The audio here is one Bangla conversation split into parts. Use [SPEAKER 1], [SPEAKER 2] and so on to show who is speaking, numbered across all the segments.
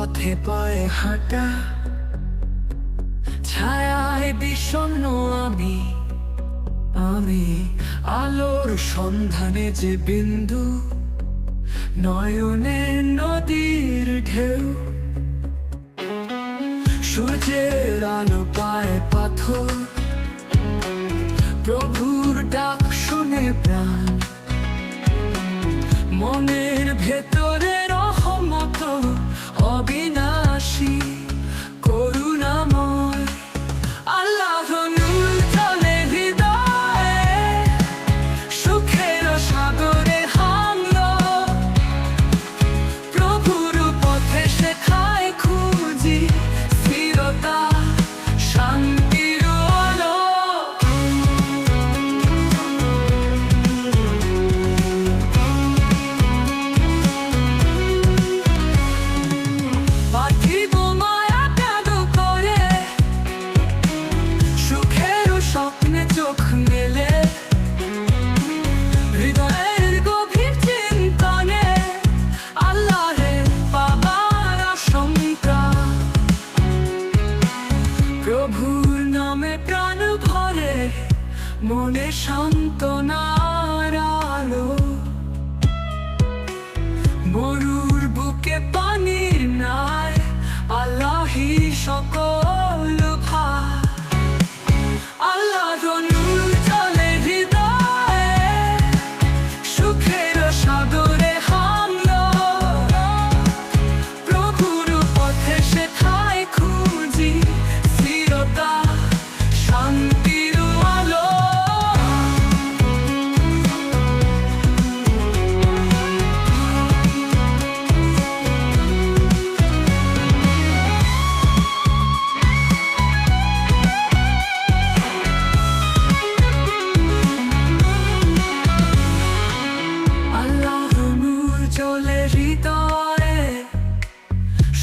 [SPEAKER 1] পথে পায়ে হাঁটা। ছায়ায় বিষণ্ণ আমি। আমি আলোর সন্ধানে যে বিন্দু, নয়নে নদীর ঢেউ। সূর্যের আলো পায় পাথর। প্রভুর ডাক শুনে প্রাণ। মনের ভেতরে মনে শান্ত আলো। বুকে পানির নাই আল্লাহি সকল।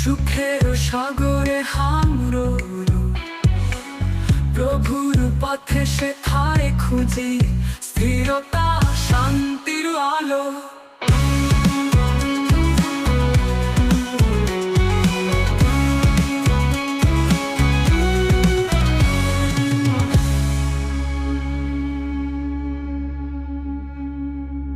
[SPEAKER 1] সুখের সাগরে হামরো প্রভুর পথে সে থায় খুঁজি স্থিরতা শান্তির আলো